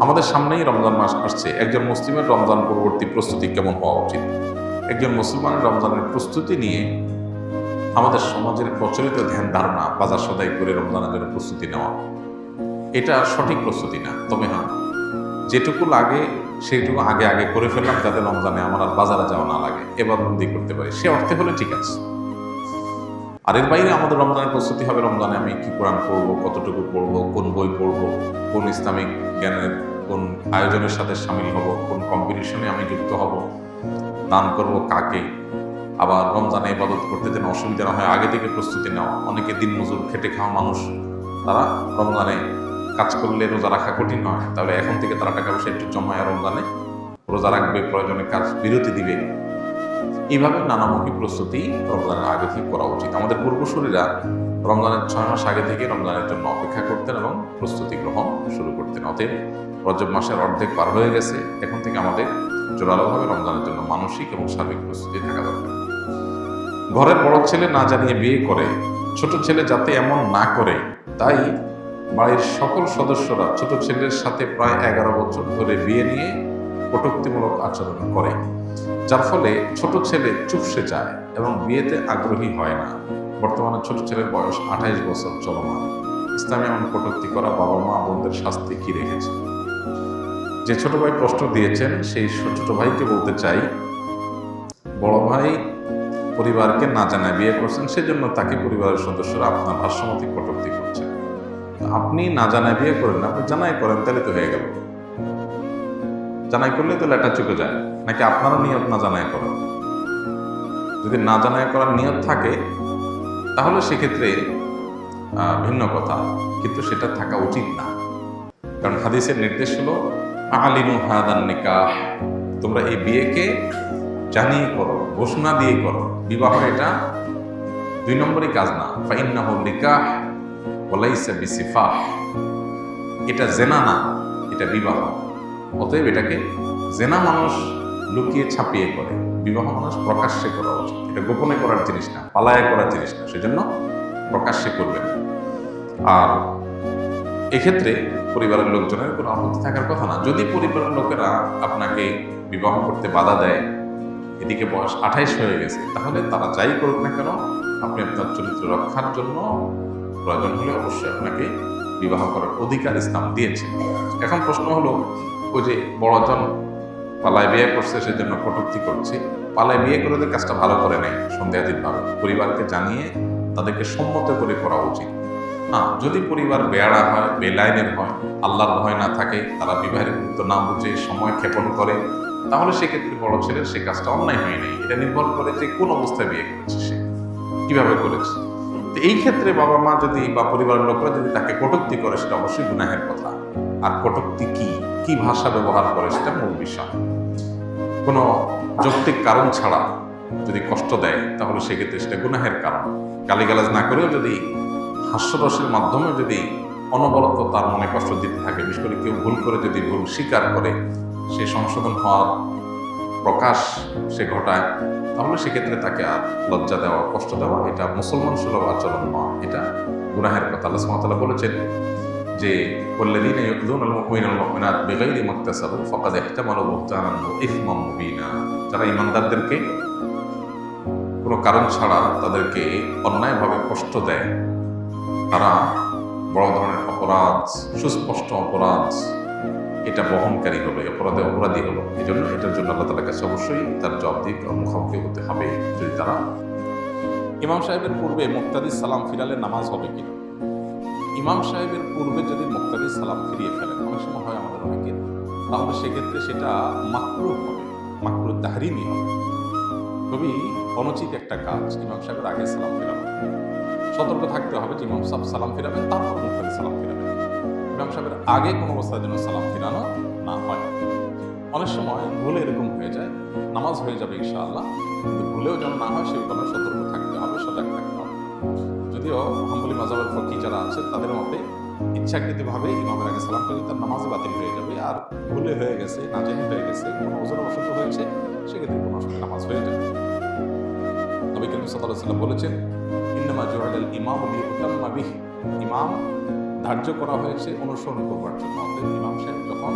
আমাদের সামনেই রমজান মাস আসছে। একজন মুসলিমের রমজান পরবর্তী প্রস্তুতি কেমন হওয়া উচিত? একজন মুসলমানের রমজানের প্রস্তুতি নিয়ে আমাদের সমাজের প্রচলিত ধ্যান ধারণা বাজার সদাই করে রমজানের জন্য প্রস্তুতি নেওয়া। এটা সঠিক প্রস্তুতি না। তবে হ্যাঁ যেটুকু লাগে সেইটুকু আগে আগে করে ফেললাম যাতে রমজানে আমার আর বাজারে যাওয়া না লাগে। এবার বন্দি করতে পারি। সে অর্থে হলে ঠিক আছে। আর এর বাইরে আমাদের রমজানের প্রস্তুতি হবে রমজানে আমি কি কোরআন পড়ব, কতটুকু পড়ব, কোন বই পড়ব, কোন ইসলামিক জ্ঞানের কোন আয়োজনের সাথে সামিল হব, কোন কম্পিটিশনে আমি যুক্ত হব, দান করব কাকে, আবার রমজানে ইবাদত করতে যেন অসুবিধা না হয়, আগে থেকে প্রস্তুতি নেওয়া অনেকে দিন মজুর খেটে খাওয়া মানুষ, তারা রমজানে কাজ করলে রোজা রাখা কঠিন হয় তাহলে এখন থেকে তারা টাকা পয়সা একটু জমায় রমজানে। রোজা রাখবে, প্রয়োজনে কাজ, বিরতি দিবে। এইভাবে নানামুখী প্রস্তুতি রমজানের আগে থেকে করা উচিত। আমাদের পূর্বসূরীরা রমজানের ছয় মাস আগে থেকে রমজানের জন্য অপেক্ষা করতেন এবং প্রস্তুতি গ্রহণ শুরু করতেন। অতএব রজব মাসের অর্ধেক পার হয়ে গেছে। এখন থেকে আমাদের জোরালোভাবে রমজানের জন্য মানসিক এবং সার্বিক প্রস্তুতি থাকা দরকার। ঘরের বড় ছেলে না জানিয়ে বিয়ে করে, ছোট ছেলে যাতে এমন না করে, তাই বাড়ির সকল সদস্যরা ছোট ছেলের সাথে প্রায় এগারো বছর ধরে বিয়ে নিয়ে কটুক্তিমূলক আচরণ করে, যার ফলে ছোট ছেলে চুপসে যায় এবং বিয়েতে আগ্রহী হয় না। বর্তমানে ছোট ছেলের বয়স আঠাইশ বছর চলমান। ইসলামে এমন কটুক্তি করা বাবা মা বোনদের শাস্তি কি রেখেছে? যে ছোট ভাই প্রশ্ন দিয়েছেন, সেই ছোট ভাইকে বলতে চাই, বড় ভাই পরিবারকে না জানায় বিয়ে করছেন, সেজন্য তাকে পরিবারের সদস্যরা আপনার ভাষ্যমতি কটূক্তি করছে আপনি না জানায় বিয়ে করেন আপনি জানাই করেন, তাহলে তো হয়ে গেল। জানাই করলে তো লেটা চুকে যায়, নাকি আপনারা নিয়ত না জানাই করেন যদি না জানাই করার নিয়ত থাকে, তাহলে সেক্ষেত্রে ভিন্ন কথা, কিন্তু সেটা থাকা উচিত না। কারণ হাদিসের নির্দেশ হলো আলিনু হাদান নিকাহ। তোমরা এই বিয়েকে জানিয়ে করো, ঘোষণা দিয়ে করো। বিবাহ এটা দুই নম্বরই কাজ না। ফাইন্নাহ নিকাহ ওলাইসা বিসিফাহ। এটা জেনা না, এটা বিবাহ। অতএব এটাকে জেনা মানুষ লুকিয়ে ছাপিয়ে করে। বিবাহ মানুষ প্রকাশ্যে করা উচিত। এটা গোপনে করার জিনিস না, পালায় করার জিনিস না। সেজন্য প্রকাশ্যে করবেন আর এক্ষেত্রে পরিবারের লোকজনের কোনো আপত্তি থাকার কথা না। যদি পরিবারের লোকেরা আপনাকে বিবাহ করতে বাধা দেয়, এদিকে বয়স আঠাইশ হয়ে গেছে, তাহলে তারা যাই করুক না কেন, আপনি আপনার চরিত্র রক্ষার জন্য প্রয়োজন হলে অবশ্যই আপনাকে বিবাহ করার অধিকার ইসলাম দিয়েছে। এখন প্রশ্ন হলো, ওই যে বড়জন পালায় বিয়ে করছে, সেজন্য কটুক্তি করছে, পালায় বিয়ে করে কাজটা ভালো করে নেয় সন্দেহাতীতভাবে। পরিবারকে জানিয়ে তাদেরকে সম্মত করে করা উচিত। হ্যাঁ যদি পরিবার বেয়ারা হয় বেলাইনের হয়, আল্লাহর ভয় না থাকে, তারা বিবাহের গুরুত্ব না বুঝে সময় ক্ষেপণ করে, তাহলে সেক্ষেত্রে বড় ছেলের সে কাজটা অন্যায় হয় নাই। এটা নির্ভর করে যে কোন অবস্থায় বিয়ে করেছে সে, কীভাবে করেছে। তো এই ক্ষেত্রে বাবা মা যদি বা পরিবারের লোকরা যদি তাকে কটুক্তি করে, সেটা অবশ্যই গুনাহের কথা। আর কটুক্তি কি? কি ভাষা ব্যবহার করে, সেটা মূল বিষয়। কোনো যৌক্তিক কারণ ছাড়া যদি কষ্ট দেয়, তাহলে সেক্ষেত্রে সেটা গুনাহের কারণ। গালিগালাজ না করেও যদি হাস্যরসের মাধ্যমে যদি অনবরত তার মনে কষ্ট দিতে থাকে বিশেষ করে কেউ ভুল করে যদি ভুল স্বীকার করে সে সংশোধন হওয়ার প্রকাশ সে ঘটায় তাহলে সেক্ষেত্রে তাকে আর লজ্জা দেওয়া কষ্ট দেওয়া এটা মুসলমান সুলভ আচরণ নয় এটা গুনাহের কথা আল্লাহ সুবহানাহু বলেছেন যে والذين يؤذون المؤمنين والمؤمنات بغير ما اكتسبوا فقد احتملوا بهتانا واثما مبينا যারা ইমানদারদেরকে কোনো কারণ ছাড়া তাদেরকে অন্যায়ভাবে কষ্ট দেয় তারা বড় ধরনের অপরাধ, সুস্পষ্ট অপরাধ, এটা বহনকারী হলো, অপরাধে অপরাধী হলো এই জন্য এটার জন্য আল্লাহ তালার কাছে অবশ্যই তার জবাবদিহি মুখোমুখি হতে হবে যদি তারা। ইমাম সাহেবের পূর্বে মুক্তাদি সালাম ফিরালে নামাজ হবে কিনা? ইমাম সাহেবের পূর্বে যদি মুক্তাদি সালাম ফিরিয়ে ফেলেন, অনেক সময় হয় আমাদের অনেকের, তাহলে সেক্ষেত্রে সেটা মাকরুহ হবে, মাকরুহ তাহরিমি হবে। খুবই অনুচিত একটা কাজ ইমাম সাহেবের আগে সালাম ফিরানো। সতর্ক থাকতে হবে যে ইমাম সাহেব সালাম ফিরাবেন, তারপর মুক্তাদি সালাম ফিরাবেন। ইমাম সাহেবের আগে কোনো অবস্থায় যেন সালাম ফিরানো না হয়। অনেক সময় ভুলে এরকম হয়ে যায়, নামাজ হয়ে যাবে ইনশাআল্লাহ, কিন্তু ভুলেও যেন না হয় সে ব্যাপারে সতর্ক থাকতে হবে, সজাগ থাকতে হবে। যদিও হাম্বলি মাজাবের ফকি যারা আছে, তাদের মতে ইচ্ছাকৃতভাবে ইমামের আগে সালাম ফিরে তার নামাজে বাতিল হয়ে যাবে, আর ভুলে হয়ে গেছে নাজেহি হয়ে গেছে, কোনো ওজন অসুস্থ হয়েছে, সেক্ষেত্রে কোনো অসুবিধা নামাজ হয়ে যাবে। নবী করিম সাল্লাহ সাল্লাম বলেছেন জোয়াল ইমাম লিউতাম্মা বিহি ইমাম ধার্য করা হয়েছে অনুসরণ করবার জন্য অতএব ইমাম সাহেব যখন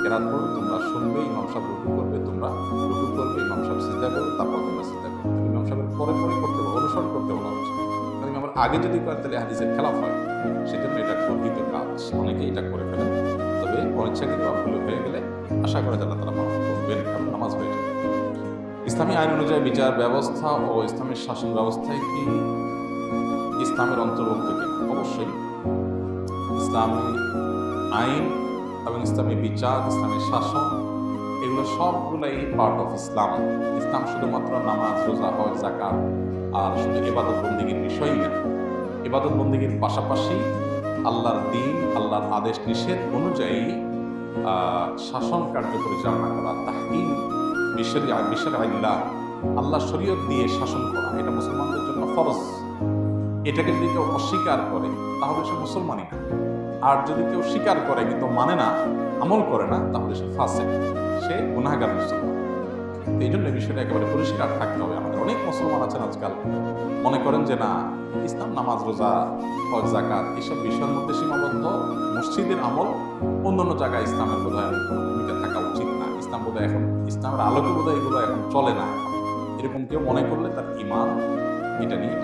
কেরাত পড়বে তোমরা শুনবে ইমাম সাহেব রুকু করবে তোমরা রুকু করবে ইমাম সাহেব সিদ্ধা করবে তারপর তোমরা সিদ্ধা করবে ইমাম সাহেবের পরে পরে করতে বলো অনুসরণ করতে বলা হচ্ছে কারণ ইমামের আগে যদি করে তাহলে হাদিসের খেলাফ হয় সেজন্য এটা গর্বিত কাজ অনেকে এটা করে ফেলেন তবে অনিচ্ছাকৃত বা ভুলে হয়ে গেলে আশা করা যায় তারা মাফ করবেন কারণ নামাজ হয়ে যাবে ইসলামী আইন অনুযায়ী বিচার ব্যবস্থা ও ইসলামের শাসন ব্যবস্থায় কি ইসলামের অন্তর্ভুক্ত কিনা অবশ্যই। ইসলামী আইন এবং ইসলামী বিচার, ইসলামী শাসন, এগুলো সবগুলাই পার্ট অফ ইসলাম। ইসলাম শুধুমাত্র নামাজ, রোজা, হজ জাকাত আর শুধু এবাদত বন্দিগির বিষয়ই না। এবাদত বন্দিগির পাশাপাশি আল্লাহর দিন, আল্লাহর আদেশ নিষেধ অনুযায়ী শাসন কার্য পরিচালনা করা, তাহকিম বিশ্বের বিশ্বের আইল্লাহ আল্লাহ শরীয়ত দিয়ে শাসন করা, এটা মুসলমানদের জন্য ফরজ। এটাকে যদি কেউ অস্বীকার করে, তাহলে সে মুসলমানই না। আর যদি কেউ স্বীকার করে কিন্তু মানে না, আমল করে না, তাহলে সে ফাঁসে সে গুনাহগার মুসলমান। এই জন্য বিষয়টা একেবারে পরিষ্কার থাকতে হবে। আমাদের অনেক মুসলমান আছেন আজকাল। মনে করেন যে না, ইসলাম, নামাজ, রোজা, হজ জাকাত এসব বিষয়ের মধ্যে সীমাবদ্ধ। মসজিদের আমল অন্যান্য জায়গায় ইসলামের বোধ হয় কোনো ভূমিকা থাকা উচিত না। ইসলাম বোধ এখন, ইসলামের আলোকে বোধ এগুলো এখন চলে না। এরকম কেউ মনে করলে তার ইমান এটা নিয়ে